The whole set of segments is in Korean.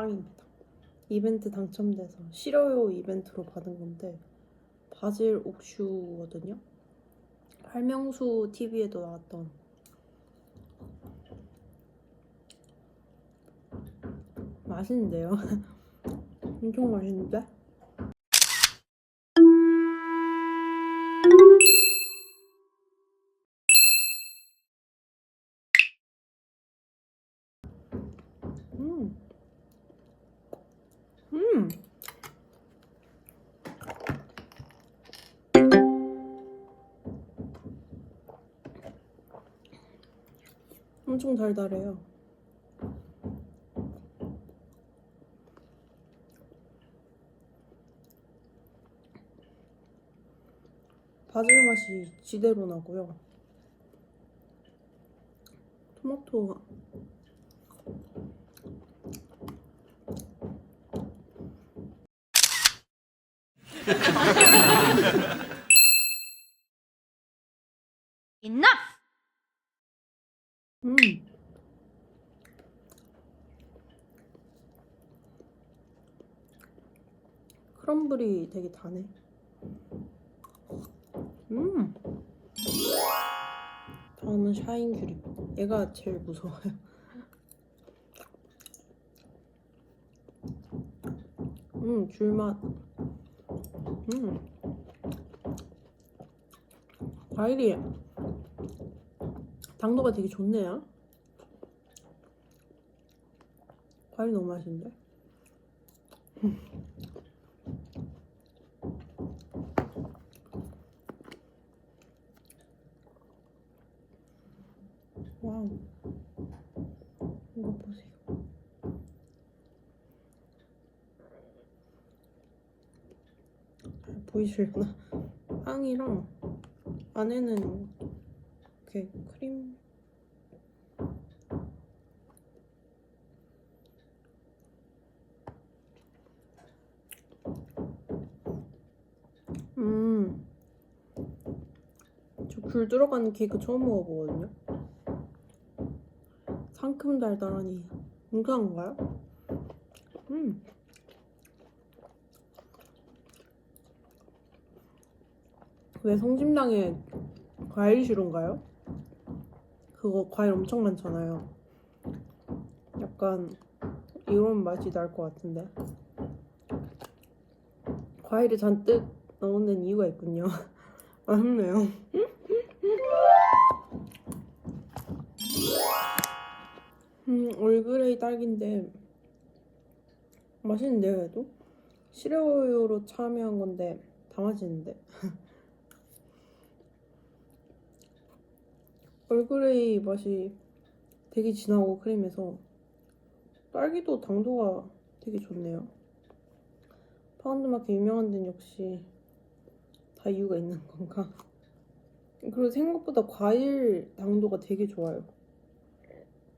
빵입니다. 이벤트 당첨돼서 싫어요 이벤트로 받은 건데 바질 옥슈거든요. 활명수 TV에도 나왔던 맛있는데요. 엄청 맛있는데? 음. 음. 엄청 달달해요. 바질 맛이 지대로 나고요. 토마토 Enough! 음. 크럼블이 되게 다네. 음. 다음은 샤인 큐리. 얘가 제일 무서워요. 음, 귤맛. 음. 과일이 당도가 되게 좋네요. 과일 너무 맛있는데? 와우. 이거 보세요. 잘 보이시려나? 빵이랑 안에는 이렇게 크림 음. 저귤 들어가는 케이크 처음 먹어보거든요. 상큼 달달하니 이상한가요? 음. 왜 성심당에 과일 시루인가요? 그거 과일 엄청 많잖아요. 약간 이런 맛이 날 것 같은데. 과일을 잔뜩 넣는 이유가 있군요. 맛있네요. 음, 올그레이 딸기인데 맛있는데요, 그래도? 시레오로 참여한 건데 다 맛있는데. 얼그레이 맛이 되게 진하고 크림해서 딸기도 당도가 되게 좋네요. 파운드마켓 유명한 데는 역시 다 이유가 있는 건가? 그리고 생각보다 과일 당도가 되게 좋아요.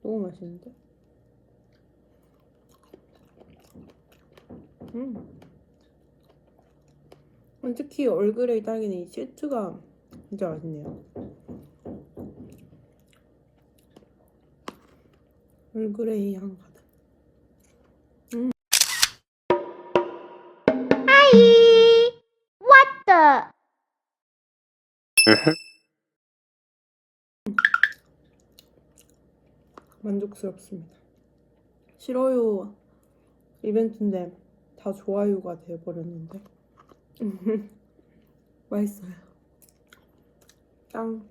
너무 맛있는데? 음. 특히 얼그레이 딸기는 이 시트가 진짜 맛있네요. 얼그레이 향 가득. What the? 만족스럽습니다. 싫어요 이벤트인데 다 좋아요가 돼버렸는데 맛있어요. 짱.